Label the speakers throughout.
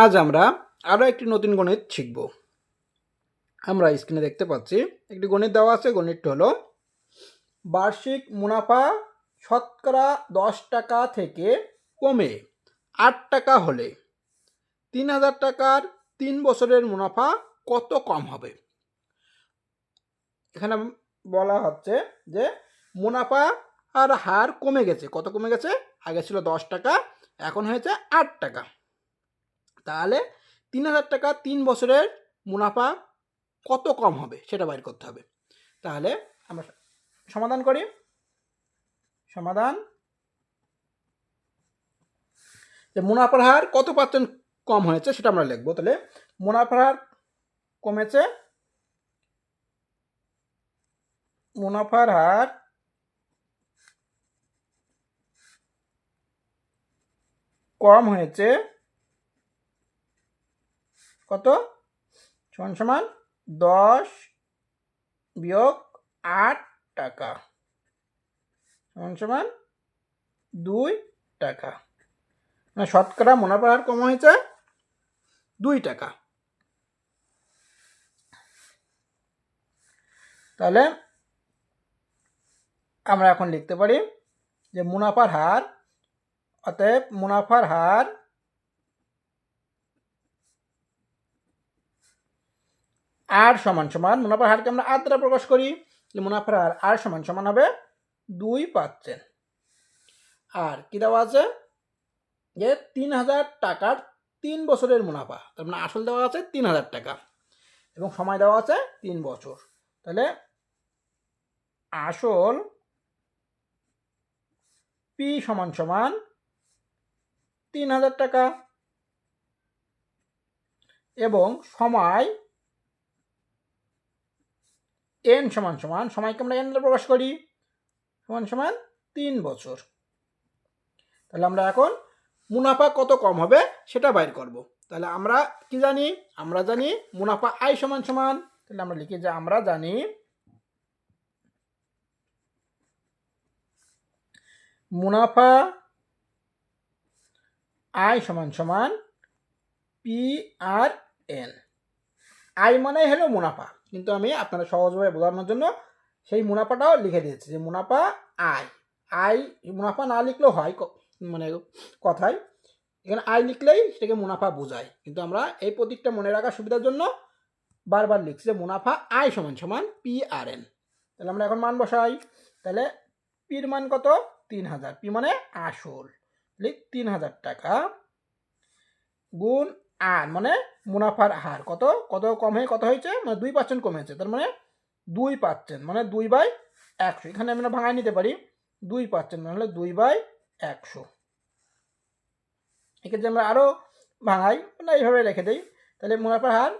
Speaker 1: আজ আমরা আরও একটি নতুন গণিত শিখব। আমরা স্ক্রিনে দেখতে পাচ্ছি, একটি গণিত দেওয়া আছে, গণিতটি হলো বার্ষিক মুনাফা শতকরা দশ টাকা থেকে কমে আট টাকা হলে তিন হাজার টাকার তিন বছরের মুনাফা কত কম হবে? এখানে বলা হচ্ছে যে মুনাফা আর হার কমে গেছে। কত কমে গেছে? আগে ছিল দশ টাকা, এখন হয়েছে আট টাকা। তাহলে তিন হাজার টাকা তিন বছরের মুনাফা কত কম হবে? সেটা বাইর করতে হবে। তাহলে আমরা সমাধান করি। সমাধান। যে মুনাফার হার কত পার্সেন্ট কম হয়েছে সেটা আমরা লিখব। তাহলে মুনাফার হার কমেছে। মুনাফার হার কম হয়েছে কত? সমান সমান দশ বিয়োগ আট টাকা। সমান সমান দুই টাকা। মানে শতকরা মুনাফার হার কম হয়েছে দুই টাকা। তাহলে আমরা এখন লিখতে পারি যে মুনাফার হার, অতএব মুনাফার হার আর সমান সমান মুনাফার হারকে আমরা আর দ্বারা প্রকাশ করি মুনাফার হার আর সমান সমান হবে দুই পাচ্ছেন আর কি দেওয়া আছে? যে তিন হাজার টাকার তিন বছরের মুনাফা, তার মানে আসল দেওয়া আছে তিন হাজার টাকা। এবং সময় দেওয়া আছে তিন বছর। তাহলে আসল পি সমান সমান তিন হাজার টাকা। এবং সময় এন সমান সমান, সময়কে আমরা এন প্রকাশ করি। সমান সমান তিন বছর। তাহলে আমরা এখন মুনাফা কত কম হবে সেটা বাইর করব। তাহলে আমরা কি জানি? আমরা জানি মুনাফা আই সমান সমান। তাহলে আমরা লিখি যে আমরা জানি মুনাফা আই সমান সমান পি আর এন আই মানে হলো মুনাফা। কিন্তু আমি আপনারা সহজভাবে বোঝানোর জন্য সেই মুনাফাটাও লিখে দিয়েছি, যে মুনাফা আয়। আয়, মুনাফা না লিখলেও হয় মানে কথায়। এখানে আয় লিখলেই সেটাকে মুনাফা বোঝায়। কিন্তু আমরা এই প্রতীকটা মনে রাখার সুবিধার জন্য বারবার লিখছি যে মুনাফা আয় সমান সমান পি আর এন তাহলে আমরা এখন মান বসাই। তাহলে পির মান কত? তিন হাজার। পি মানে আসল। লিখ তিন হাজার টাকা গুণ আর মানে মুনাফার হার। কত? কত কম হয়ে, কত হয়েছে? মানে দুই পার্সেন্ট কমেছে তার মানে দুই পার্সেন্ট মানে দুই বাই একশো। এখানে আমরা ভাঙায় নিতে পারি দুই পার্সেন্ট মানে হলো দুই বাই একশো। এক্ষেত্রে আমরা আরও ভাঙাই মানে এইভাবে রেখে দিই। তাহলে মুনাফার হার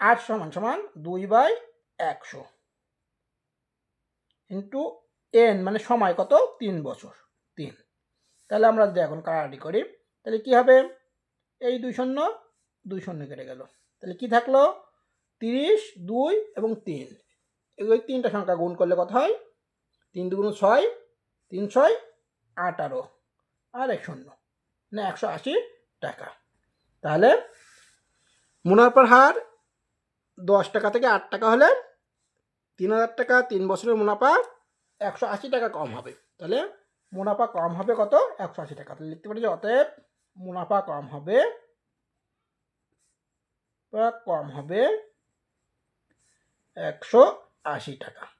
Speaker 1: আট সমান সমান দুই বাই একশো। ইন্টু এন মানে সময় কত? তিন বছর। তিন। তাহলে আমরা যদি এখন কারাটি করি, তাহলে কি হবে? এই দুই শূন্য দুই শূন্য কেটে গেল। তাহলে কি থাকল? তিরিশ, দুই এবং তিন। এই তিনটা সংখ্যা গুণ করলে কত হয়? তিন দুগুণ ছয়, তিন ছয়, আঠারো। আর এক শূন্য। মানে একশো আশি টাকা। তাহলে মুনাফার হার দশ টাকা থেকে আট টাকা হলে তিন হাজার টাকা, তিন বছরের মুনাফা একশো আশি টাকা কম হবে। তাহলে মুনাফা কম হবে কত? একশো আশি টাকা। তাহলে লিখতে পারি যে অতএব মুনাফা কম হবে কম হবে একশো আশি টাকা।